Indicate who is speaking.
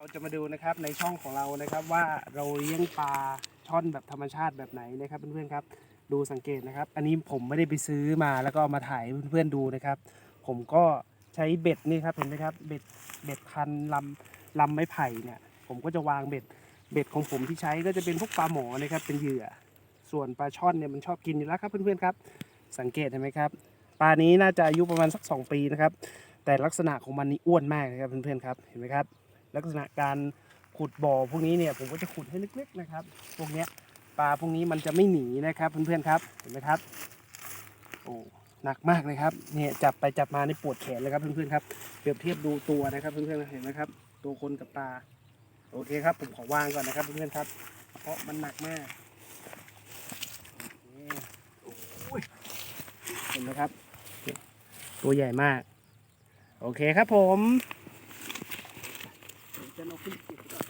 Speaker 1: เราจะมาดูนะครับในช่องของเรานะครับว่าเราเลี้ยงปลาช่อนแบบธรรมชาติแบบไหนนะครับเพื่อนๆครับดูสังเกตนะครับ อันนี้ผมไม่ได้ไปซื้อมาแล้วก็เอามาถ่ายเพื่อนๆดูนะครับ ผมก็ใช้เบ็ดนี่ครับเห็นไหมครับเบ็ดเบ็ดพันลำลำไม้ไผ่เนี่ย ผมก็จะวางเบ็ดเบ็ดของผมที่ใช้ก็จะเป็นพวกปลาหมอนะครับเป็นเหยื่อ ส่วนปลาช่อนเนี่ยมันชอบกินอยู่แล้วครับเพื่อนๆครับ สังเกตเห็นไหมครับปลานี้น่าจะอายุประมาณสัก 2 ปีนะครับแต่ลักษณะของมันนี่อ้วนมากนะครับเพื่อนๆครับเห็นไหมครับ ลักษณะการขุดบ่อพวกนี้เนี่ยผมก็จะขุดให้ลึกๆนะครับ พวกเนี้ยปลาพวกนี้มันจะไม่หนีนะครับเพื่อนๆครับเห็นไหมครับโอ้หนักมากเลยครับเนี่ยจับไปจับมาในปวดแขนเลยครับเพื่อนๆครับเปรียบเทียบดูตัวนะครับเพื่อนๆเห็นไหมครับ ตัวคนกับปลาโอเคครับ ผมขอวางก่อนนะครับเพื่อนๆครับ เพราะมันหนักมากเห็นไหมครับ ตัวใหญ่มาก โอเคครับผม เดี๋ย